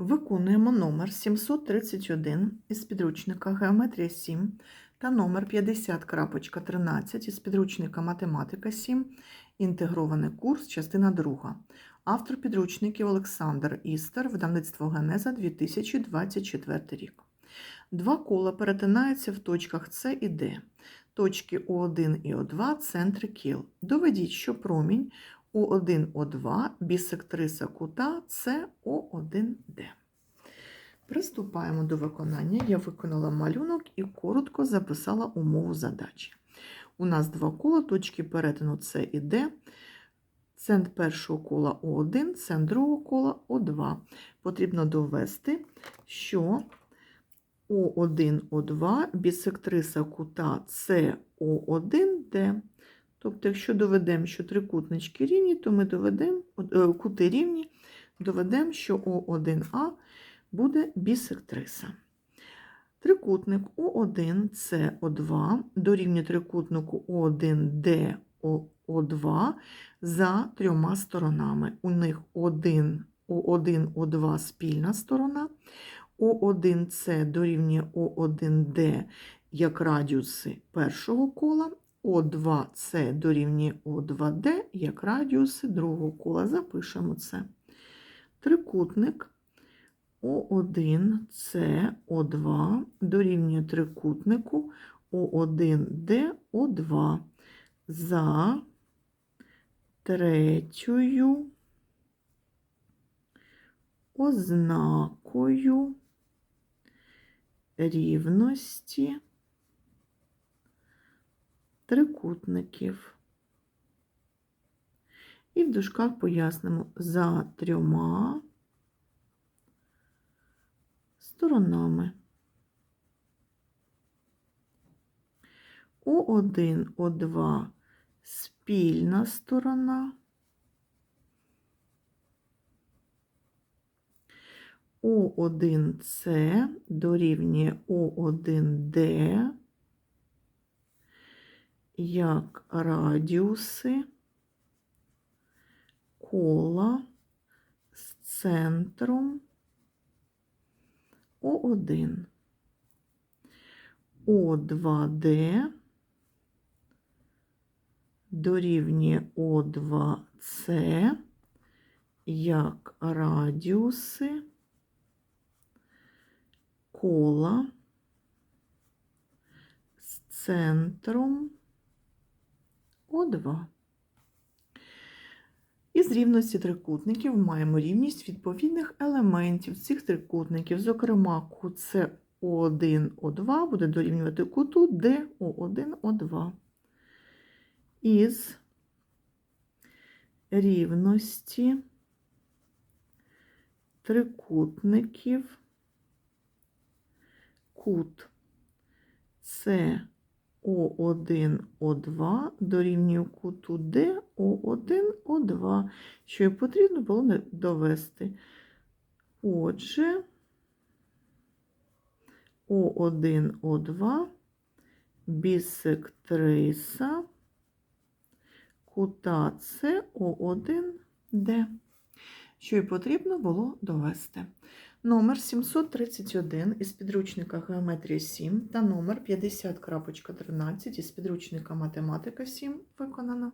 Виконуємо номер 731 із підручника Геометрія 7 та номер 50.13 із підручника Математика 7. Інтегрований курс, частина 2. Автор підручників Олександр Істер, видавництво Генеза 2024 рік. Два кола перетинаються в точках С і Д. Точки О1 і О2 – центри кіл. Доведіть, що промінь О1, О2 бісектриса кута СО1Д. Приступаємо до виконання. Я виконала малюнок і коротко записала умову задачі. У нас два кола, точки перетину С і Д. Центр першого кола О1, центр другого кола О2. Потрібно довести, що О1, О2 бісектриса кута СО1Д. Тобто, якщо доведемо, що трикутнички рівні, то ми доведемо, е, кути рівні, доведемо, що О1А буде бісектриса. Трикутник О1 СО2 дорівнює трикутнику О1Д О2 за трьома сторонами. У них 1, О1, О2 спільна сторона, О1С дорівнює О1Д як радіуси першого кола, О2С дорівнює О2Д як радіуси другого кола. Запишемо це. Трикутник О1, С, О2 дорівнює трикутнику О1Д, О2 за третьою ознакою рівності трикутників. І в дужках пояснимо за трьома сторонами. О1, О2 спільна сторона. О1С дорівнює О1Д як радіуси кола з центром О1. О2Д дорівнює О2С як радіуси кола з центром О2. Із рівності трикутників маємо рівність відповідних елементів цих трикутників, зокрема, кут С1, О2 буде дорівнювати куту ДО1, О2. Із рівності трикутників кут С О1, О2 дорівнює куту Д О1, О2, що і потрібно було довести. Отже, О1, О2 бісектриса кута СО1Д, що і потрібно було довести. Номер 731 із підручника Геометрія 7 та номер 50.13 із підручника Математика 7 виконано.